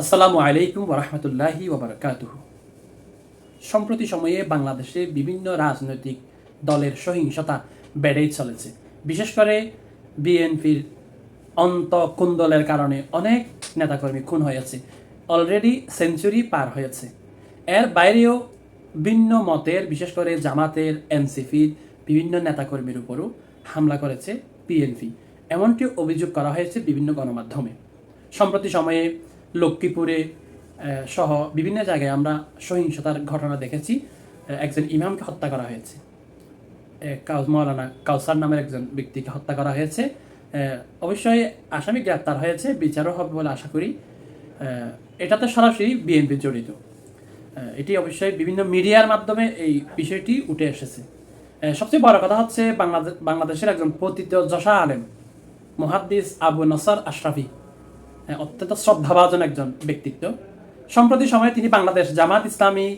আসসালামু আলাইকুম ওরহমতুল্লাহি সম্প্রতি সময়ে বাংলাদেশে বিভিন্ন রাজনৈতিক দলের সহিংসতা বেড়েই চলেছে। বিশেষ করে বিএনপির অন্তকুন্দলের কারণে অনেক নেতাকর্মী খুন হয়েছে। অলরেডি সেঞ্চুরি পার হয়েছে। এর বাইরেও ভিন্ন মতের, বিশেষ করে জামাতের, এনসিপির বিভিন্ন নেতাকর্মীর উপরও হামলা করেছে বিএনপি। এমনটি অভিযোগ করা হয়েছে বিভিন্ন গণমাধ্যমে। সম্প্রতি সময়ে লক্ষ্মীপুরে সহ বিভিন্ন জায়গায় আমরা সহিংসতার ঘটনা দেখেছি। একজন ইমামকে হত্যা করা হয়েছে। মৌলানা কাউসার নামের একজন ব্যক্তিকে হত্যা করা হয়েছে। অবশ্যই আসামি গ্রেপ্তার হয়েছে বিচারও হবে বলে আশা করি। এ, এটাতে সরাসরি বিএনপি জড়িত। এটি অবশ্যই বিভিন্ন মিডিয়ার মাধ্যমে এই বিষয়টি উঠে এসেছে। সবচেয়ে বড় কথা হচ্ছে বাংলাদেশ বাংলাদেশের একজন পতিত যশা আলেম মুহাদ্দিস আবু নসর আশরাফি। অত্যন্ত শ্রদ্ধাভাজন একজন ব্যক্তিত্ব। সম্প্রতি সময়ে তিনি বাংলাদেশ জামাত ইসলামী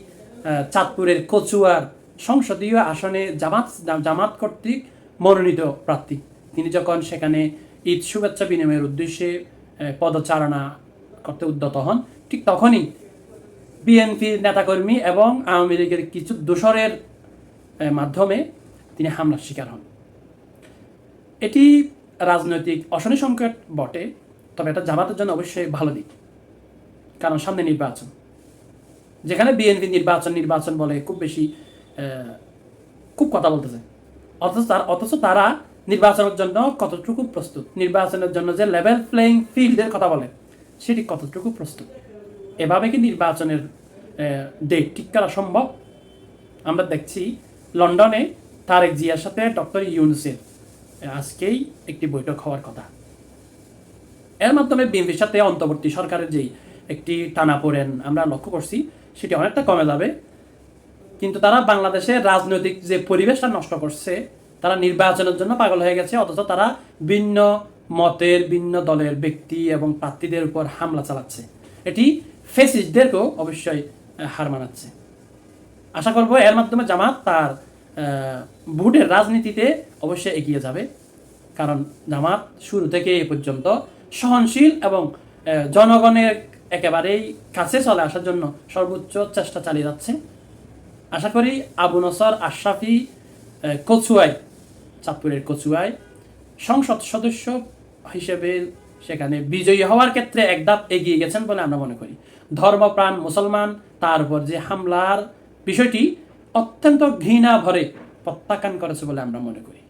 চাঁদপুরের কচুয়ার সংসদীয় আসনে জামাত জামাত কর্তৃক মনোনীত প্রার্থী। তিনি যখন সেখানে ঈদ শুভেচ্ছা বিনিময়ের উদ্দেশ্যে পদচারণা করতে উদ্যত হন, ঠিক তখনই বিএনপির নেতাকর্মী এবং আওয়ামী লীগের কিছু দোসরের মাধ্যমে তিনি হামলার শিকার হন। এটি রাজনৈতিক অশনি সংকট বটে। তবে এটা জামাতের জন্য অবশ্যই ভালো দিক। কারণ সামনে নির্বাচন। যেখানে বিএনপি নির্বাচন নির্বাচন বলে খুব বেশি খুব কথা বলতেছে। অথচ অথচ তারা নির্বাচনের জন্য কতটুকু প্রস্তুত? নির্বাচনের জন্য যে লেভেল প্লেইং ফিল্ডের কথা বলে, সেটি কতটুকু প্রস্তুত? এভাবে কি নির্বাচনের ডেট ঠিক করা সম্ভব? আমরা দেখছি লন্ডনে তারেক জিয়ার সাথে ডক্টর ইউনুসের আজকেই একটি বৈঠক হওয়ার কথা। এর মাধ্যমে বিএনপির সাথে অন্তর্বর্তী সরকারের যেই একটি টানাপোড়েন আমরা লক্ষ্য করছি, সেটি অনেকটা কমে যাবে। কিন্তু তারা বাংলাদেশে রাজনৈতিক যে পরিবেশটা নষ্ট করছে, তারা নির্বাচনের জন্য পাগল হয়ে গেছে, অথচ তারা ভিন্ন মতের, ভিন্ন দলের ব্যক্তি এবং প্রার্থীদের উপর হামলা চালাচ্ছে। এটি ফেসিস্টদেরকেও অবশ্যই হার মানাচ্ছে। আশা করব এর মাধ্যমে জামাত তার ভোটের রাজনীতিতে অবশ্যই এগিয়ে যাবে, কারণ জামাত শুরু থেকে এ পর্যন্ত সহনশীল এবং জনগণের একেবারেই কাছে চলে আসার জন্য সর্বোচ্চ চেষ্টা চালিয়ে যাচ্ছে। আশা করি আবু নসর আশরাফি কচুয়ায় চাঁদপুরের কচুয়ায় সংসদ সদস্য হিসেবে সেখানে বিজয়ী হওয়ার ক্ষেত্রে এক ধাপ এগিয়ে গেছেন বলে আমরা মনে করি। ধর্মপ্রাণ মুসলমান, তার উপর যে হামলার বিষয়টি অত্যন্ত ঘৃণা ভরে প্রত্যাখ্যান করেছে বলে আমরা মনে করি।